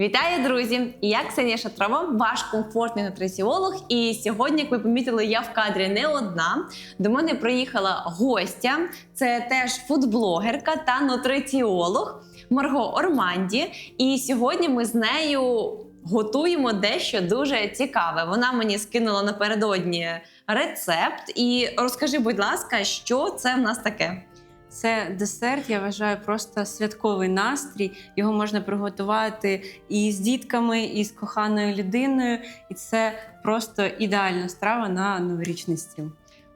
Вітаю, друзі! Я Ксенія Шатрова, ваш комфортний нутриціолог. І сьогодні, як ви помітили, я в кадрі не одна. До мене приїхала гостя. Це теж фудблогерка та нутриціолог Марго Орманді. І сьогодні ми з нею готуємо дещо дуже цікаве. Вона мені скинула напередодні рецепт. І розкажи, будь ласка, що це в нас таке? Це десерт, я вважаю, просто святковий настрій. Його можна приготувати і з дітками, і з коханою людиною. І це просто ідеальна страва на новорічний стіл.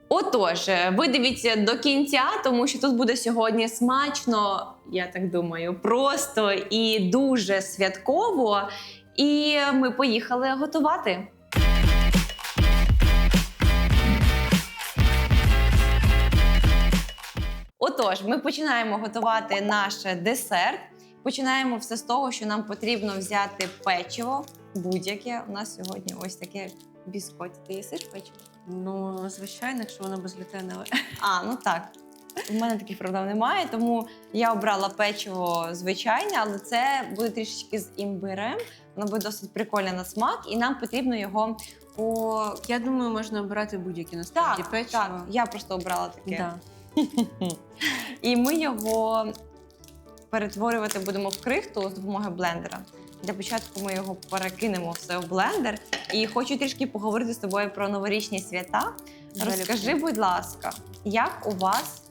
Отож, е, ви дивіться до кінця, тому що тут буде сьогодні смачно, я так думаю, просто і дуже святково. І ми поїхали готувати. Отож, ми починаємо готувати наш десерт. Починаємо все з того, що нам потрібно взяти печиво будь-яке. У нас сьогодні ось таке біскоть. Ти їсиш печиво? Ну, звичайно, якщо воно безглютенове. А, ну так. У мене таких проблем немає, тому я обрала печиво звичайне, але це буде трішечки з імбирем. Воно буде досить прикольне на смак, і нам потрібно його по. Я думаю, можна обирати будь-які насправді Так, печиво. так, я просто обрала таке. Да. І ми його перетворювати будемо в крихту з допомогою блендера. Для початку ми його перекинемо все в блендер. І хочу трішки поговорити з тобою про новорічні свята. Розкажи, будь ласка, як у вас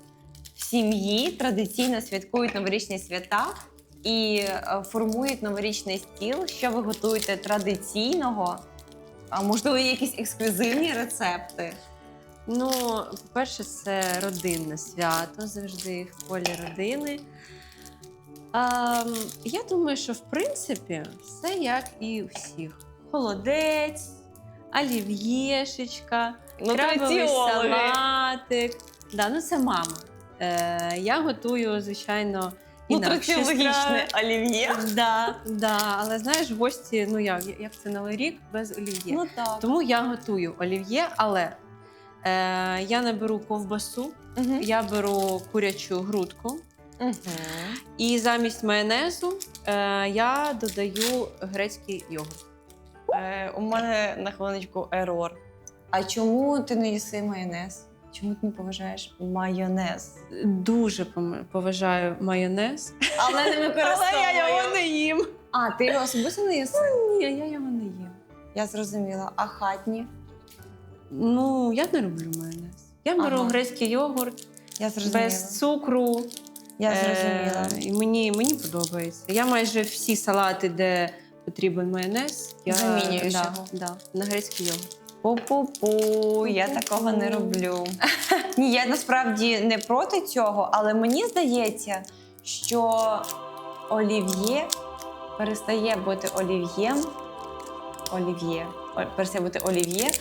в сім'ї традиційно святкують новорічні свята і е, формують новорічний стіл? Що ви готуєте традиційного? А можливо, є якісь ексклюзивні рецепти? Ну, по-перше, це родинне свято завжди в колі родини. А, я думаю, що в принципі все як і у всіх: холодець, олів'єшечка, крабовий салатик. Да, ну це мама. Е, я готую, звичайно, Нутриціологічне страви. олів'є. Да, да, але знаєш, гості, ну як, як це новий рік без олів'є. Ну так. Тому я готую олів'є, але е, я не беру ковбасу, Мгм. я беру курячу грудку. І замість майонезу е, я додаю грецький йогурт. Е, у мене на хвилиночку ерор. А чому ти не їси майонез? Чому ти не поважаєш майонез? Дуже пом- поважаю майонез. Але не використовую. не їм. А, ти його особисто не їси? Ні, я його не їм. Я зрозуміла. А хатні? Ну, я не люблю майонез. Я беру Ага. грецький йогурт Я зрозуміла. без цукру. Я Е, зрозуміла. і мені, мені подобається. Я майже всі салати, де потрібен майонез, я Замінюєш да, його? Да, на грецький йогурт. Пу-пу-пу, я Пу-пу-пу. такого не роблю. Ні, я насправді не проти цього, але мені здається, що олів'є перестає бути олів'єм. Олів'є. О- Перестає бути олів'є,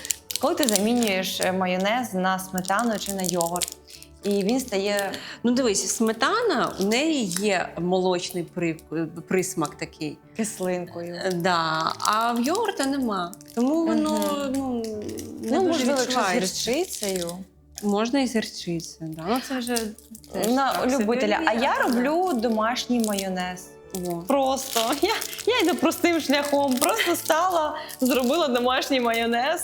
коли ти замінюєш е, майонез на сметану чи на йогурт. І він стає Ну, дивись, сметана у неї є молочний при, присмак такий. кислинкою. Е, Да, а в йогурта нема. Тому воно Мгм. ну, не Ну, дуже можливо, з гірчицею. Можна і з гірчицею. Да. Ну, це вже теж На так любителя. А я роблю домашній майонез. Во. Просто я, я йду простим шляхом. Просто стала, зробила домашній майонез.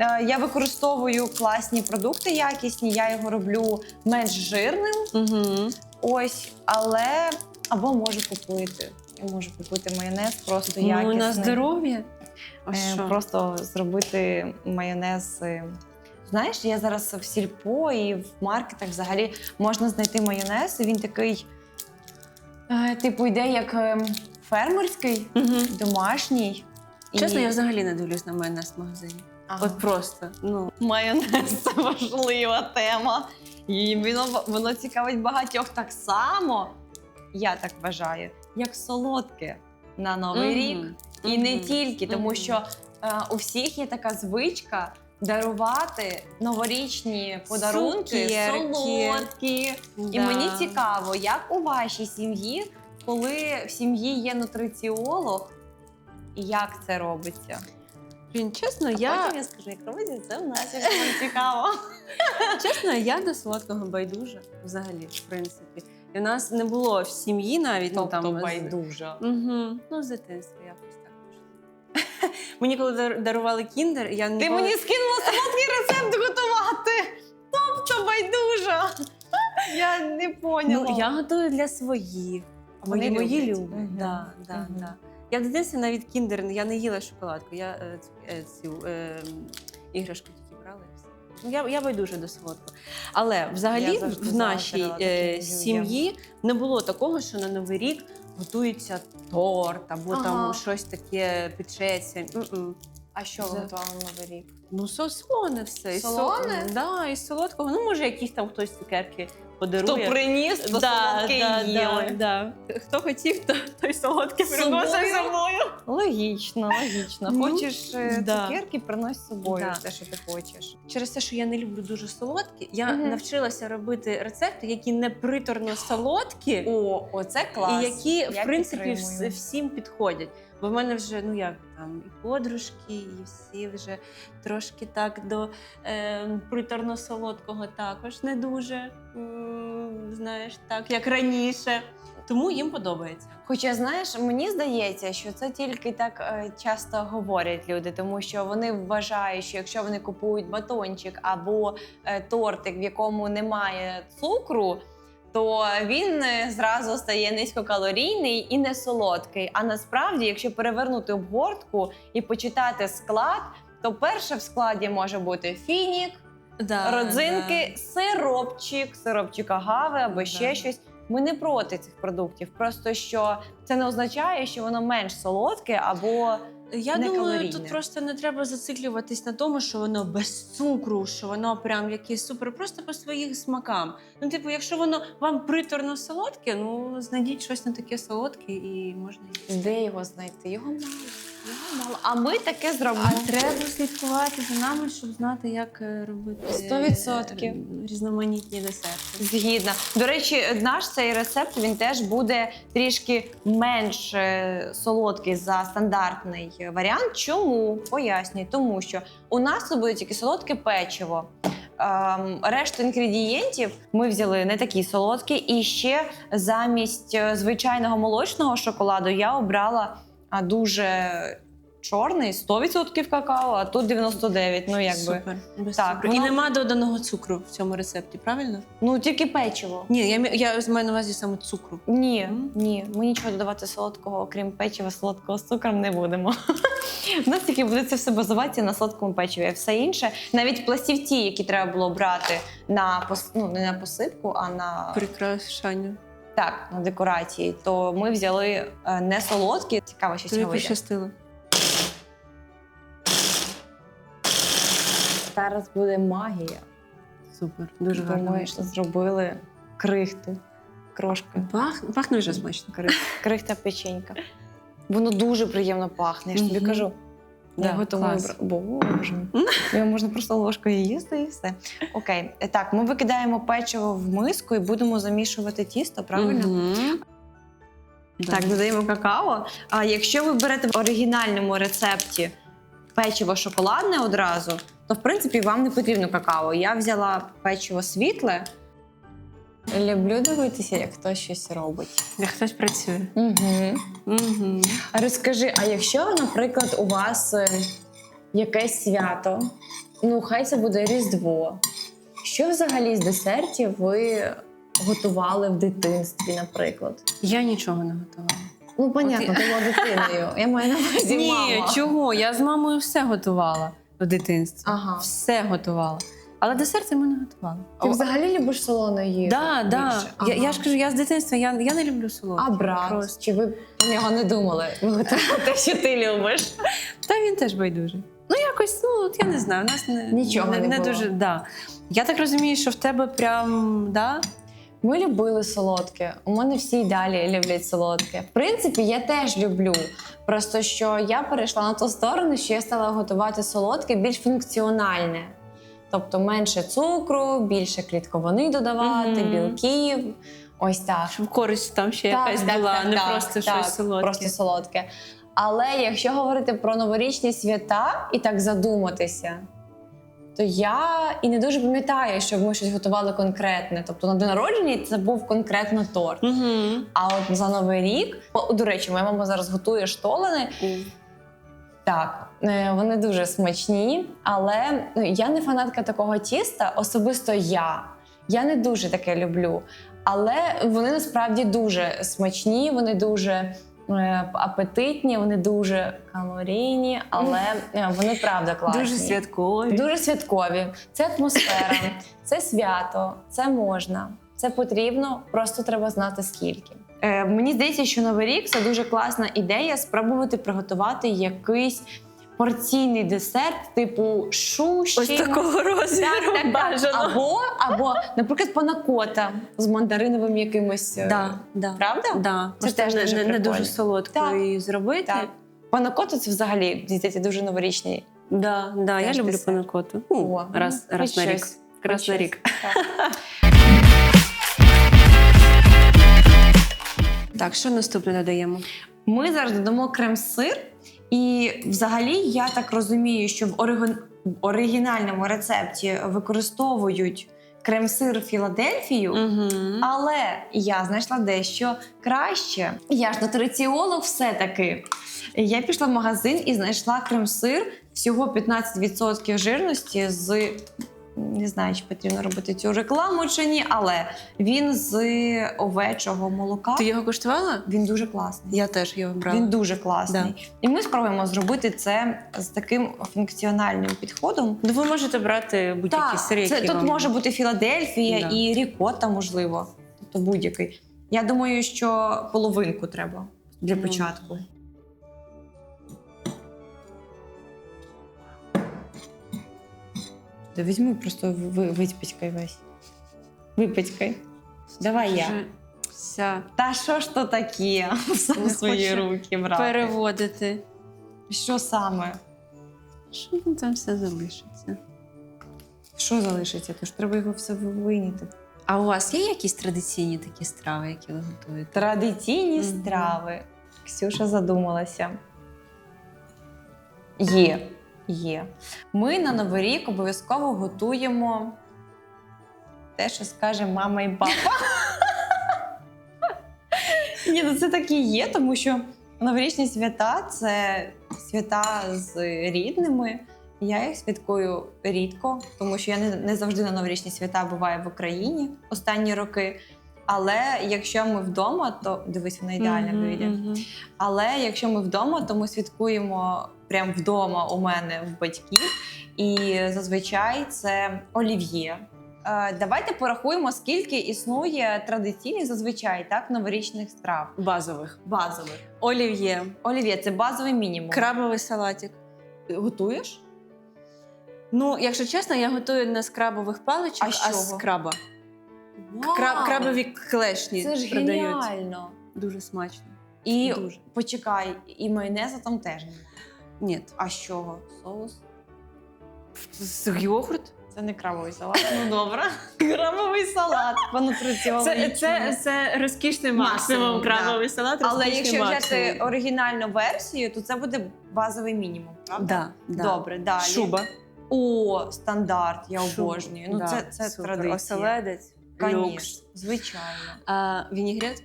Е, Я використовую класні продукти якісні, я його роблю менш жирним. Угу. Ось, але або можу купити. Я можу купити майонез просто якісний. Ну, на здоров'я. Е? Просто зробити майонез. е, Знаєш, я зараз в сільпо і в маркетах взагалі можна знайти майонез. і Він такий, типу, йде як фермерський, Мгм. домашній. І- Чесно, я взагалі не дивлюсь на майонез в магазині. Ага. От просто. Ну, Майонез це важлива тема. І воно, воно цікавить багатьох так само, я так вважаю, як солодке на Новий Мгм. рік. І не тільки, тому що е, у всіх є така звичка дарувати новорічні подарунки Цукерки. солодкі. І мені цікаво, як у вашій сім'ї, коли в сім'ї є нутриціолог, і як це робиться? Блін, чесно, А я, потім я скажу, як робиться це в нас, якщо вам цікаво. чесно, я до солодкого байдужа взагалі, в принципі. І в нас не було в сім'ї навіть ну, Тобто там з- байдужа. Угу. Ну, з дитинства якось так. Мені коли дарували кіндер, я Ти ніколи... мені скинула солодкий рецепт готувати. Тобто байдужа. Я не поняла. Ну, я готую для своїх. Мої, люблять. люблять. Да, да, да. Я в дитинстві навіть кіндер, я не їла шоколадку, я е, е, цю е, іграшку тільки брала. і все. Ну, я, я байдуже до солодкого. Але взагалі Я завжди в нашій е, сім'ї не було такого, що на Новий рік готується торт або Ага. там щось таке печеться. М-м. А що ви готували готували на Новий рік? Ну, со- солоне все. І со- Солоне? Да, і солодкого. Ну, може, якісь там хтось цукерки Хто приніс, то солодке їли. да. Хто хотів, то той солодке З приносив собою? за мною. Логічно, логічно. Ну, Хочеш е, да. цукерки, принось з собою Да. все, що ти хочеш. Через те, що я не люблю дуже солодкі, я Мгм. навчилася робити рецепти, які не приторно солодкі, О, оце клас. і які, Я в принципі, вс- підтримую. всім підходять. Бо в мене вже, ну як там, і подружки, і всі вже трошки так до е, приторно солодкого також не дуже, м, знаєш, так, як раніше. Тому їм подобається. Хоча, знаєш, мені здається, що це тільки так е, часто говорять люди, тому що вони вважають, що якщо вони купують батончик або е, тортик, в якому немає цукру, то він е, зразу стає низькокалорійний і не солодкий. А насправді, якщо перевернути обгортку і почитати склад, то перше в складі може бути фінік, Да, родзинки, сиропчик, сиропчик агави або ще Да. щось. Ми не проти цих продуктів. Просто що це не означає, що воно менш солодке або Я не думаю, калорійне. тут просто не треба зациклюватись на тому, що воно без цукру, що воно прям якесь супер, просто по своїх смакам. Ну, типу, якщо воно вам приторно солодке, ну знайдіть щось на таке солодке і можна їсти. де його знайти? Його мало. А ми таке зробимо. А треба слідкувати за нами, щоб знати, як е, робити Сто відсотків. е, різноманітні десерти. Згідна. До речі, наш цей рецепт він теж буде трішки менш е, солодкий за стандартний варіант. Чому? Пояснюю, тому що у нас тут буде тільки солодке печиво. Ем, решту інгредієнтів ми взяли не такі солодкі, і ще замість звичайного молочного шоколаду я обрала а, дуже чорний, 100% какао, а тут 99%. Ну якби Супер. Без Так, цукру. І нема доданого цукру в цьому рецепті, правильно? ну тільки печиво. Ні, я, я маю на увазі саме цукру. Ні, М? ні, ми нічого додавати солодкого, окрім печива, солодкого з цукром не будемо. У нас тільки буде це все базуватися на солодкому печиві. А все інше, навіть пластівці, які треба було брати на пос... ну, не на посипку, а на Прикрашання. Так, на декорації, то ми взяли е, не солодкі. Цікаво, що Тобі пощастило. Зараз буде магія. Супер, дуже гарно. Що зробили крихти, крошка, Пах, пахне вже смачно. крих- крихта печенька. Воно дуже приємно пахне, я ж тобі кажу. Да, готова Боже. Його можна просто ложкою їсти і все. Окей, так, ми викидаємо печиво в миску і будемо замішувати тісто, правильно? Мгм. Так, додаємо какао. А якщо ви берете в оригінальному рецепті печиво шоколадне одразу, то в принципі вам не потрібно какао. Я взяла печиво світле. Люблю дивитися, як хтось щось робить. Як хтось працює. Угу. Угу. А розкажи, а якщо, наприклад, у вас е, якесь свято, ну хай це буде Різдво. Що взагалі з десертів ви готували в дитинстві, наприклад? Я нічого не готувала. Ну, понятно, От ти була дитиною. Я маю на увазі Ні, мама. чого? Я з мамою все готувала в дитинстві. Ага. Все готувала. Але десерти ми не готували. Ти взагалі любиш солону їжу? Да, да. Я, я ж кажу, я з дитинства я, я не люблю солодке. А брат? Просто. Чи ви про нього не думали? Ви готували те, що ти любиш? Та він теж байдужий. Ну, якось, ну, от я не знаю, у нас не, Нічого не не, було. дуже. Да. Я так розумію, що в тебе прям, да? Ми любили солодке. У мене всі й далі люблять солодке. В принципі, я теж люблю. Просто що я перейшла на ту сторону, що я стала готувати солодке більш функціональне. Тобто менше цукру, більше клітковини додавати, Мгм. білків. Ось так. Щоб користь там ще якась була, не просто щось солодке. Просто солодке. Але якщо говорити про новорічні свята і так задуматися, то я і не дуже пам'ятаю, щоб ми щось готували конкретне. Тобто на день народження це був конкретно торт. Угу. А от за новий рік, до речі, моя мама зараз готує штолени. Так, е, вони дуже смачні, але ну, я не фанатка такого тіста, особисто я. Я не дуже таке люблю. Але вони насправді дуже смачні, вони дуже е, апетитні, вони дуже калорійні, але е, вони правда класні. Дуже святкові. Дуже святкові. Це атмосфера, це свято, це можна, це потрібно, просто треба знати скільки. Е, мені здається, що Новий рік це дуже класна ідея спробувати приготувати якийсь порційний десерт, типу шуші. Ось такого розміру Так, так, бажано. Або, або, наприклад, панакота з мандариновим якимось. е, Да, да. Правда? Да. Це Просто теж не, дуже не, дуже солодкою зробити. Так. Панакота це взагалі здається, дуже новорічний. Да, да, я люблю десерт. панакоту. О, Ну, раз, ну, раз на рік. щось, Раз на рік. Так. Так, що наступне додаємо? Ми зараз додамо крем-сир, і взагалі я так розумію, що в оригін- оригінальному рецепті використовують крем-сир Філадельфію. Угу. Але я знайшла дещо краще. Я ж нутриціолог все-таки. Я пішла в магазин і знайшла крем-сир всього 15% жирності з. Не знаю, чи потрібно робити цю рекламу чи ні, але він з овечого молока. Ти його куштувала? Він дуже класний. Я теж його брала. Він дуже класний. І ми спробуємо зробити це з таким функціональним підходом. Ну, ви можете брати будь-які сири, це які тут вам... може бути Філадельфія Да. і рікота, можливо. Тобто будь-який. Я думаю, що половинку треба для Ну. початку. Та візьми просто випічкай весь. Випічкай. Давай я. Вся Та що ж то таке? Сам Не свої руки брати. переводити. Що саме? Що там все залишиться? Що залишиться? Тож треба його все вийняти. А у вас є якісь традиційні такі страви, які ви готуєте? Традиційні страви. Ксюша задумалася. Є. Є. Ми на Новий рік обов'язково готуємо те, що скаже мама і папа. Ні, ну це так і є, тому що новорічні свята це свята з рідними. Я їх святкую рідко, тому що я не, не завжди на новорічні свята буваю в Україні останні роки. Але якщо ми вдома, то дивись, вона ідеально вийде. мгм. Але якщо ми вдома, то ми святкуємо прямо вдома у мене в батьків. І зазвичай це олів'є. Е, давайте порахуємо, скільки існує традиційних зазвичай так новорічних страв. Базових. Базових. Олів'є, Олів'є це базовий мінімум. крабовий салатик. Готуєш? Ну, якщо чесно, я готую не з крабових паличок, А а, з краба. Вау! Краб, крабові клешні Це ж продають. геніально. Дуже смачно. І Дуже. почекай, і майонеза там теж. немає. Ні. А з чого? Соус? З йогурт? Це не крабовий салат. Ну добре. Крабовий салат. Це, це, це розкішний Максимум, максимум, да. салат. Але якщо взяти оригінальну версію, то це буде базовий мінімум. Правда? Да, да. Добре, далі. Шуба. О, стандарт, я Шуба. обожнюю. Ну, Да, це, це супер. традиція. Оселедець, Конечно, люкс. звичайно. А, вінігрет?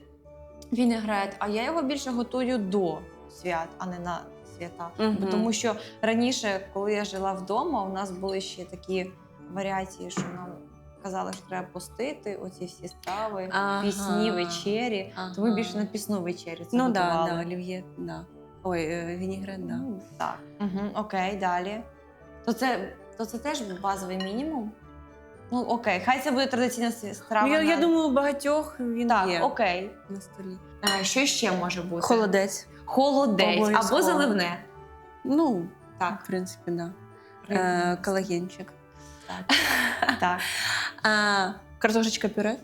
Вінегрет, а я його більше готую до свят, а не на свята. Мгм. Бо Тому що раніше, коли я жила вдома, у нас були ще такі варіації, що нам казали, що треба постити оці всі страви, Ага. пісні, вечері. То ми більше на пісну вечерю це Ну да, готували. да, олів'є, да. Ой, е, вінігрет, да. Ну, так. Угу, окей, далі. То це, то це теж базовий мінімум? Ну, окей, хай це буде традиційна с- страва. Ну, я, я думаю, у багатьох він так, є окей. на столі. Е, що ще може бути? Холодець. Холодець або заливне. Ну, Так. в принципі, да. Е, колагенчик. Так. так. А, картошечка пюре.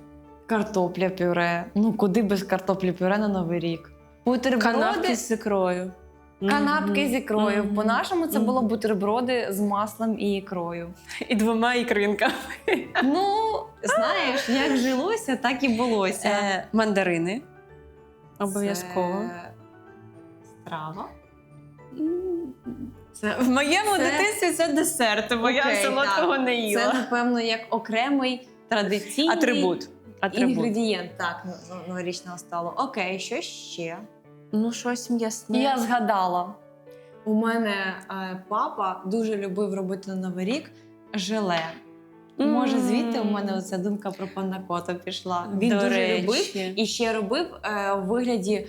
Картопля пюре. Ну, куди без картоплі пюре на Новий рік? Бутерброди. Канапки з ікрою. Канапки з ікрою. По-нашому це було бутерброди з маслом і ікрою. І двома ікринками. Ну, знаєш, як жилося, так і булося. Е, мандарини. Обов'язково. Страва. Це в моєму Це- дитинстві це десерт, бо я солодкого так. не їла. Це, напевно, як окремий традиційний Атрибут. Атрибут. інгредієнт так, ну, ну, новорічного столу. Окей, що ще? Ну, щось м'ясне. Я згадала. У мене е, папа дуже любив робити на Новий рік желе. Може, звідти у мене оця думка про панакоту пішла. Він До дуже речі. любив і ще робив е, у вигляді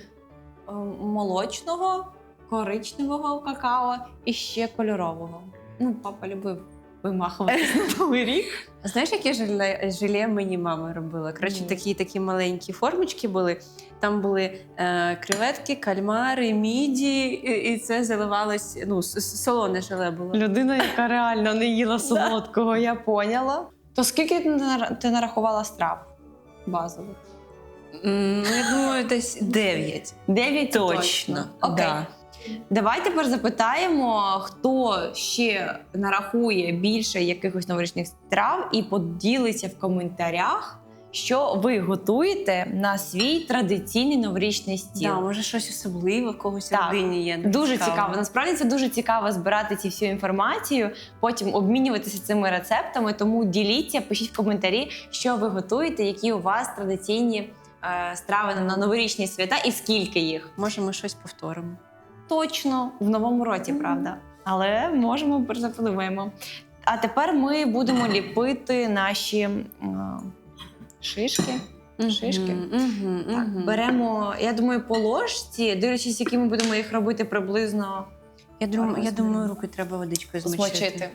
молочного, коричневого какао і ще кольорового. Ну, папа любив вимахуватись на новий рік. Знаєш, яке желе, желе мені мама робила? Коротше, такі такі маленькі формочки були. Там були е, креветки, кальмари, міді, і, і це заливалось. Ну, солоне желе було. Людина, яка реально не їла солодкого, я поняла. То скільки ти нарахувала страв базових? М, ну, я думаю, десь дев'ять. Дев'ять Точно. Окей. Да. Давай тепер запитаємо, хто ще нарахує більше якихось новорічних страв і поділиться в коментарях, що ви готуєте на свій традиційний новорічний стіл. Да, може, щось особливе в когось Так. родині є. Дуже цікаво. Насправді це дуже цікаво збирати ці всю інформацію, потім обмінюватися цими рецептами. Тому діліться, пишіть в коментарі, що ви готуєте, які у вас традиційні страви на новорічні свята і скільки їх. Може, ми щось повторимо. Точно в новому році, Мгм. правда. Але можемо перезапливаємо. А тепер ми будемо ліпити наші е, шишки. Шишки. Угу, Так, беремо, я думаю, по ложці, дивлячись, які ми будемо їх робити приблизно Я думаю, я думаю, руки треба водичкою змочити. змочити.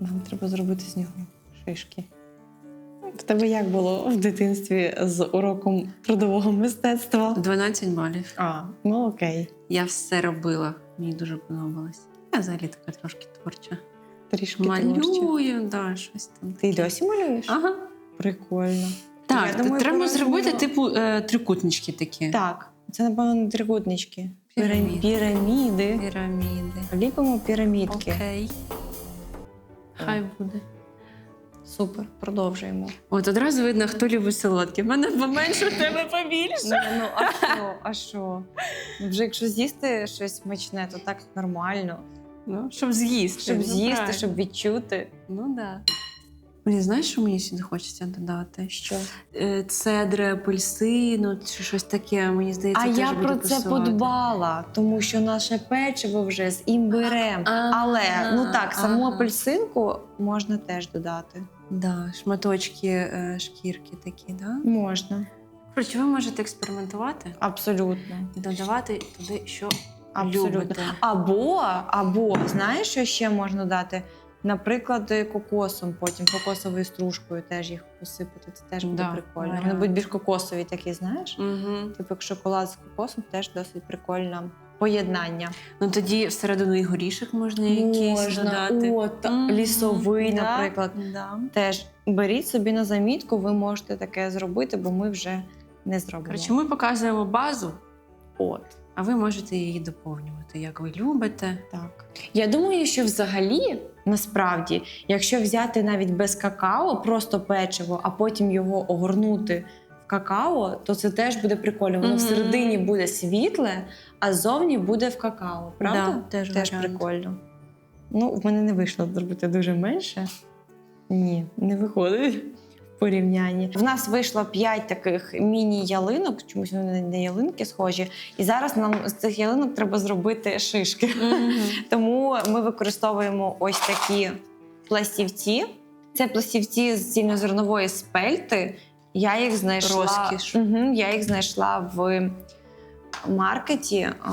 Нам треба зробити з нього шишки. В тебе як було в дитинстві з уроком трудового мистецтва? 12 балів. А, ну окей. Я все робила. Мені дуже подобалось. Я взагалі така трошки творча. Трішки. Малюю, да, щось там. Ти й досі малюєш? Ага. Прикольно. Так, Я думаю, треба пора зробити, типу, е, трикутнички такі. Так, це, напевно, не трикутнички. Піраміди. Піраміди. Піраміди. Ліпимо пірамідки. Окей. Хай буде. Супер, продовжуємо. От одразу видно, хто любить солодке. В мене поменше, в тебе побільше. Ну, ну а що? А що? Ну, Вже якщо з'їсти щось смачне, то так нормально. Ну, щоб з'їсти. Щоб ну, з'їсти, правильно. щоб відчути. Ну да. Блін, знаєш, що мені сюди хочеться додати? Що? Е, Цедри, апельсину чи щось таке, мені здається, А теж я буде про це пасувати. подбала, тому що наше печиво вже з імбирем. А, Але ну так, саму ага. апельсинку можна теж додати. Да, шматочки е, шкірки такі, да? Можна. Коротше, ви можете експериментувати Абсолютно. і додавати туди, що Абсолютно. любите. Або, або, знаєш, що ще можна дати? Наприклад, кокосом, потім кокосовою стружкою теж їх посипати. Це теж буде Да, прикольно. Вони будуть більш кокосові такі, знаєш? Угу. Типу, як шоколад з кокосом теж досить прикольне поєднання. Ну тоді всередину і горішок можна якийсь додати. О, та, Мгм. лісовий, Да, наприклад. Да. Теж беріть собі на замітку, ви можете таке зробити, бо ми вже не зробимо. Коротше, ми показуємо базу, От. А ви можете її доповнювати, як ви любите. Так. Я думаю, що взагалі, насправді, якщо взяти навіть без какао, просто печиво, а потім його огорнути в какао, то це теж буде прикольно. Воно Мгм. всередині буде світле, а ззовні буде в какао. Правда? Да, теж теж варіант. прикольно. Ну, в мене не вийшло зробити дуже менше. Ні, не виходить порівнянні. В нас вийшло 5 таких міні-ялинок, чомусь вони на ялинки схожі. І зараз нам з цих ялинок треба зробити шишки. Тому ми використовуємо ось такі пластівці. Це пластівці з цільнозернової спельти. Я їх знайшла. Розкіш. Угу, я їх знайшла в маркеті а,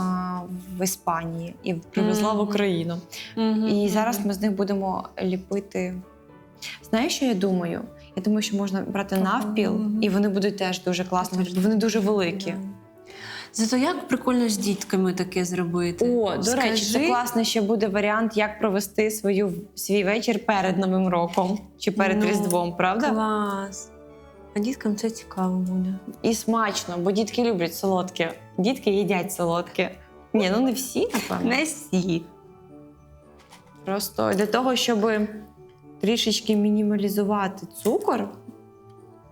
в Іспанії і привезла в Мгм. Україну. І зараз ми з них будемо ліпити. Знаєш, що я думаю? Я думаю, що можна брати навпіл, і вони будуть теж дуже класно, бо вони дуже великі. Зато як прикольно з дітками таке зробити. О, до речі, це класно ще буде варіант, як провести свою свій вечір перед Новим роком чи перед Ну, Різдвом, правда? Клас. А діткам це цікаво буде. І смачно, бо дітки люблять солодке. Дітки їдять солодке. Ні, ну не всі, напевно. Не всі. Просто для того, щоб трішечки мінімалізувати цукор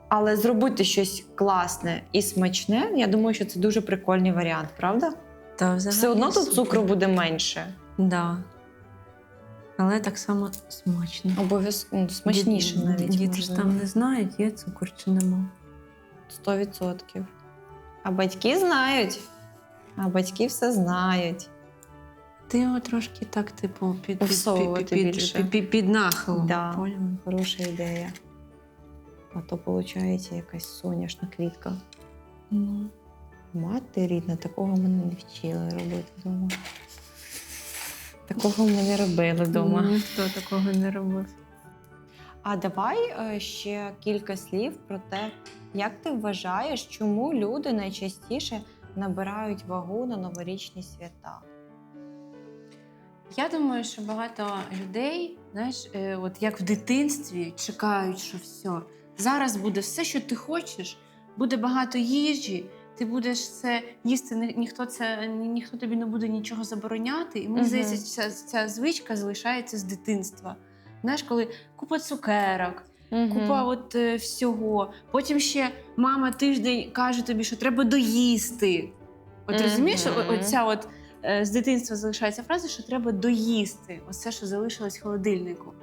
Але зробити щось класне і смачне, я думаю, що це дуже прикольний варіант, правда? Та, Все одно тут цукру буде менше. Да. Але так само смачно. Обов'язково смачніше Діт- навіть. Діти ж можливо. там не знають, є цукор чи нема. 100%. А батьки знають. А батьки все знають. Ти його трошки так, типу, під, під, під, під, більше. під, під, під нахилом. Да. Хороша ідея. А то виходить якась соняшна квітка. Ну. Мати рідна, такого мене не вчили робити вдома. Такого ми не робили вдома. Ніхто такого не робив. А давай е, ще кілька слів про те, як ти вважаєш, чому люди найчастіше набирають вагу на новорічні свята? Я думаю, що багато людей, знаєш, е, от як в дитинстві, чекають, що все, зараз буде все, що ти хочеш, буде багато їжі, ти будеш це їсти, ніхто це ніхто тобі не буде нічого забороняти. І мені Мгм. здається, ця, ця звичка залишається з дитинства. Знаєш, коли купа цукерок, купа от е, всього. Потім ще мама тиждень каже тобі, що треба доїсти. От розумієш, Мгм. о- оця от з дитинства залишається фраза, що треба доїсти. Оце, що залишилось в холодильнику.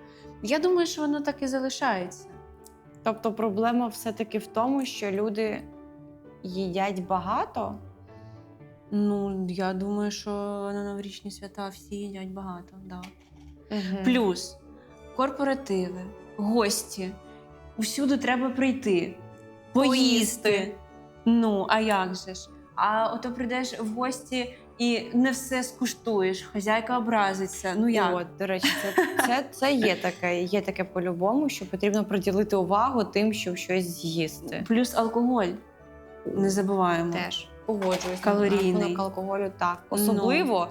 Я думаю, що воно так і залишається. Тобто проблема все-таки в тому, що люди їдять багато. Ну, я думаю, що на новорічні свята всі їдять багато. Да. Плюс Плюс корпоративи, гості. Усюди треба прийти, поїсти. Поїсти. Ну, а як же ж? А ото прийдеш в гості і не все скуштуєш, хазяйка образиться. Ну як? От, до речі, це, це, це є таке, є таке по-любому, що потрібно приділити увагу тим, щоб щось з'їсти. Плюс алкоголь. Не забуваємо. Теж погоджуюсь. Калорійний. Алкоголю так. Особливо,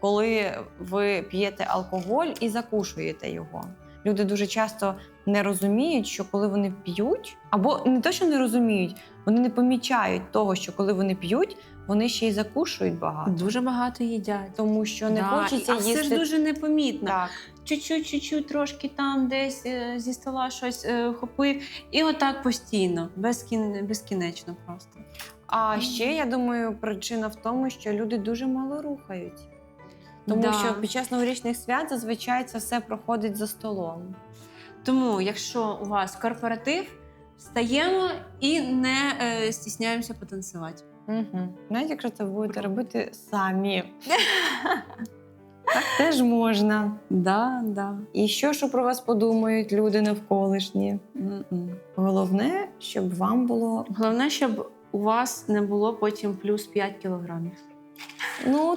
коли ви п'єте алкоголь і закушуєте його. Люди дуже часто не розуміють, що коли вони п'ють, або не то, що не розуміють, вони не помічають того, що коли вони п'ють, вони ще й закушують багато. Дуже багато їдять. Тому що не Да, хочеться а їсти. Це ж дуже непомітно. так. Чуть-чуть, чуть-чуть, трошки там десь е, зі стола щось е, хопив. І отак постійно, безкін... безкінечно просто. А ще я думаю, причина в тому, що люди дуже мало рухають. Тому Да. що під час новорічних свят зазвичай це все проходить за столом. Тому, якщо у вас корпоратив, встаємо і не е, стісняємося потанцювати. Угу. Навіть якщо це будете робити самі. так теж можна. Да, да. І що, що про вас подумають люди навколишні? М-м. Головне, щоб вам було Головне, щоб у вас не було потім плюс 5 кілограмів. Ну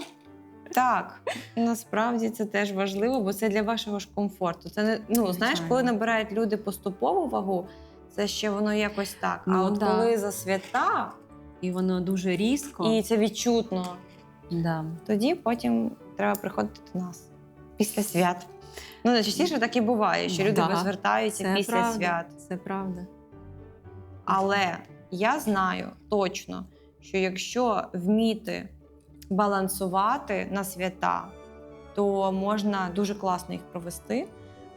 так, насправді це теж важливо, бо це для вашого ж комфорту. Це не ну знаєш, коли набирають люди поступову вагу, це ще воно якось так. А Ну, от да. коли за свята, І воно дуже різко. і це відчутно, Да. тоді потім треба приходити до нас після свят. Ну найчастіше так і буває, що люди Да, звертаються Це після правда. свят. Це правда. Але я знаю точно, що якщо вміти балансувати на свята, то можна дуже класно їх провести,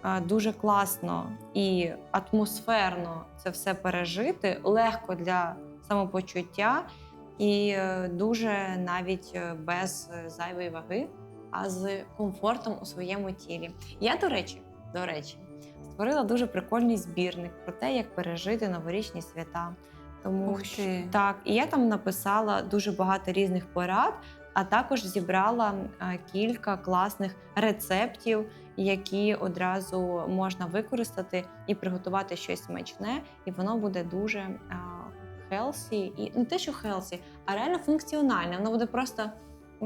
е, дуже класно і атмосферно це все пережити, легко для самопочуття і е, дуже навіть е, без е, зайвої ваги, а з комфортом у своєму тілі. Я, до речі, до речі, створила дуже прикольний збірник про те, як пережити новорічні свята. Тому Ух що- так, і я там написала дуже багато різних порад, а також зібрала кілька класних рецептів, які одразу можна використати і приготувати щось смачне, і воно буде дуже хелсі, і не те, що хелсі, а реально функціональне. Воно буде просто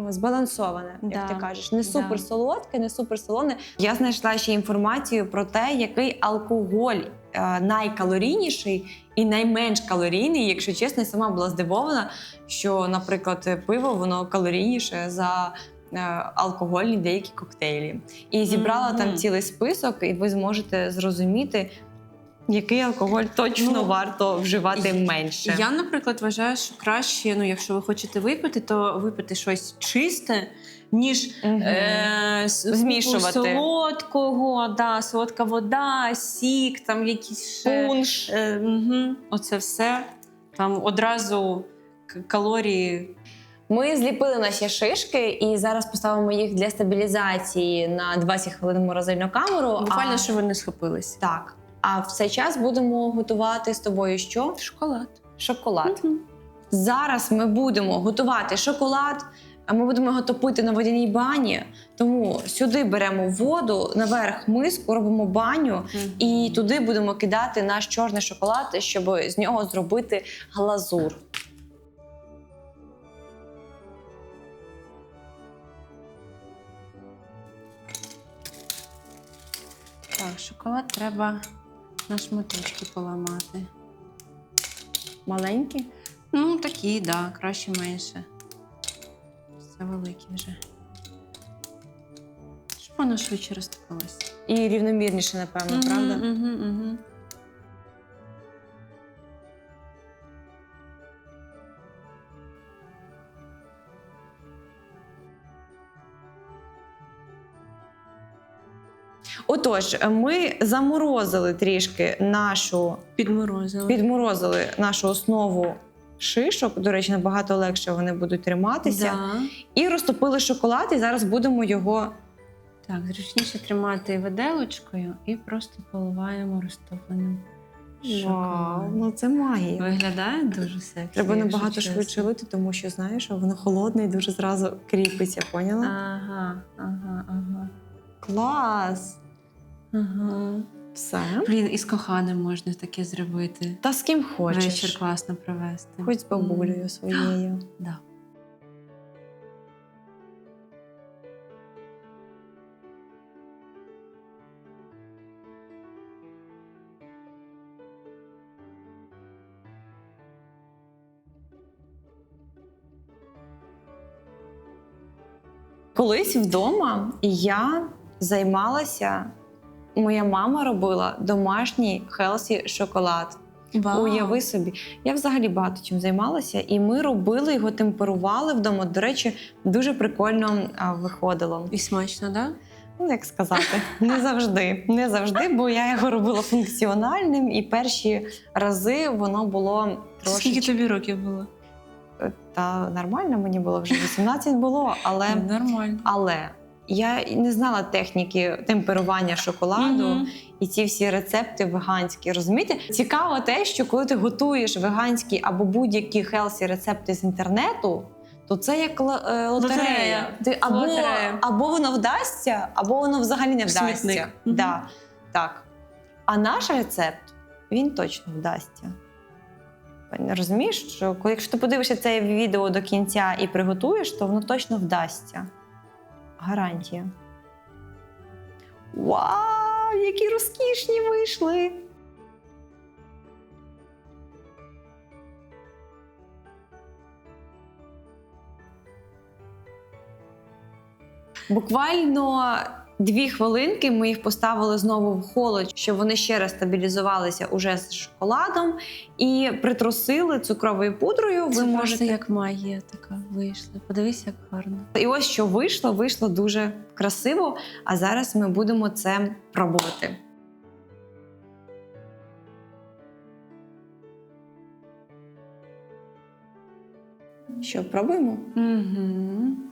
збалансоване, як Да, ти кажеш. Не супер солодке, не супер солоне. Я знайшла ще інформацію про те, який алкоголь е, найкалорійніший і найменш калорійний. Якщо чесно, я сама була здивована, що, наприклад, пиво воно калорійніше за. е, Алкогольні деякі коктейлі, і зібрала там цілий список, і ви зможете зрозуміти, який алкоголь точно Ну, варто вживати менше. Я, наприклад, вважаю, що краще, ну, якщо ви хочете випити, то випити щось чисте, ніж Мгм. е, Змішувати. солодкого, да, солодка вода, сік, там якісь ще. Пунш. Е, угу. Оце все. Там одразу к- калорії. Ми зліпили наші шишки і зараз поставимо їх для стабілізації на 20 хвилин морозильну камеру. Буквально, а... що вони схопились. Так. А в цей час будемо готувати з тобою що? Шоколад. Шоколад. Зараз ми будемо готувати шоколад. А ми будемо його топити на водяній бані. Тому сюди беремо воду, наверх миску, робимо баню, і туди будемо кидати наш чорний шоколад, щоб з нього зробити глазур. Так, шоколад треба на шматочки поламати. Маленькі? Ну, такі, так, да, краще менше. Це великі вже. Щоб воно швидше розтопилось. І рівномірніше, напевно, правда? Угу, угу. Отож, ми заморозили трішки нашу, Підморозили. підморозили нашу основу шишок. До речі, набагато легше вони будуть триматися. Да. І розтопили шоколад, і зараз будемо його. Так, зручніше тримати виделочкою і просто поливаємо розтопленим. шоколадом. ну це магія. Виглядає дуже сексі. Треба якщо набагато чесно. швидше лити, тому що знаєш, що воно холодне і дуже зразу кріпиться, поняла? Ага, ага, ага. Клас! Ага. Все. Блін, і з коханим можна таке зробити. Та з ким хочеш. Вечір класно провести. Хоч з бабулею своєю. Да. Колись вдома я займалася. Моя мама робила домашній хелсі шоколад. Вау. Уяви собі, я взагалі багато чим займалася, і ми робили його, темперували вдома. До речі, дуже прикольно а, виходило. І смачно, да? Ну, як сказати, не завжди. Не завжди, бо я його робила функціональним, і перші рази воно було трошки. Скільки тобі років було? Та нормально мені було вже 18 було, але, Нормально. але я не знала техніки темперування шоколаду Мгм. і ці всі рецепти веганські. Розумієте? Цікаво те, що коли ти готуєш веганські або будь-які хелсі рецепти з інтернету. То це як е, лотерея. Лотерея. Ти або, Лотерея. або воно вдасться, або воно взагалі не вдасться. Смітник. Да, так. А наш рецепт він точно вдасться. Розумієш, що якщо ти подивишся це відео до кінця і приготуєш, то воно точно вдасться. Гарантія. Вау, які розкішні вийшли! Буквально дві хвилинки ми їх поставили знову в холод, щоб вони ще раз стабілізувалися уже з шоколадом і притрусили цукровою пудрою. Ви Це можете просто як магія така вийшла. Подивись, як гарно. і ось що вийшло, вийшло дуже красиво. А зараз ми будемо це пробувати. Що, пробуємо? Угу.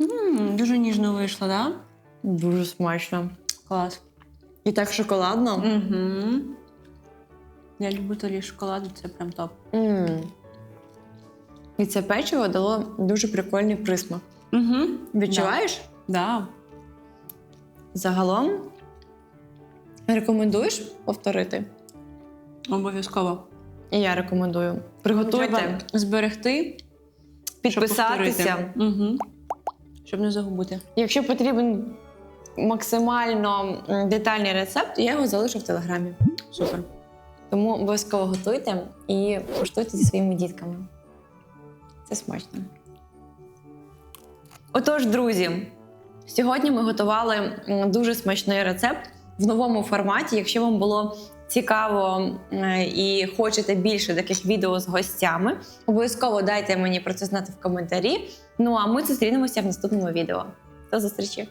М дуже ніжно вийшло, так? Да? Дуже смачно. Клас. І так шоколадно. Угу. Я люблю толі шоколаду, це прям топ. М. І це печиво дало дуже прикольний присмак. Угу. Відчуваєш? Да. Загалом рекомендуєш повторити? Обов'язково. І я рекомендую. Приготуйте, Треба зберегти, підписатися. Угу. Щоб не загубити. Якщо потрібен максимально детальний рецепт, я його залишу в телеграмі. Супер. Тому обов'язково готуйте і куштуйте зі своїми дітками. Це смачно. Отож, друзі, сьогодні ми готували дуже смачний рецепт в новому форматі. Якщо вам було цікаво і хочете більше таких відео з гостями, обов'язково дайте мені про це знати в коментарі. Ну а ми зустрінемося в наступному відео. До зустрічі!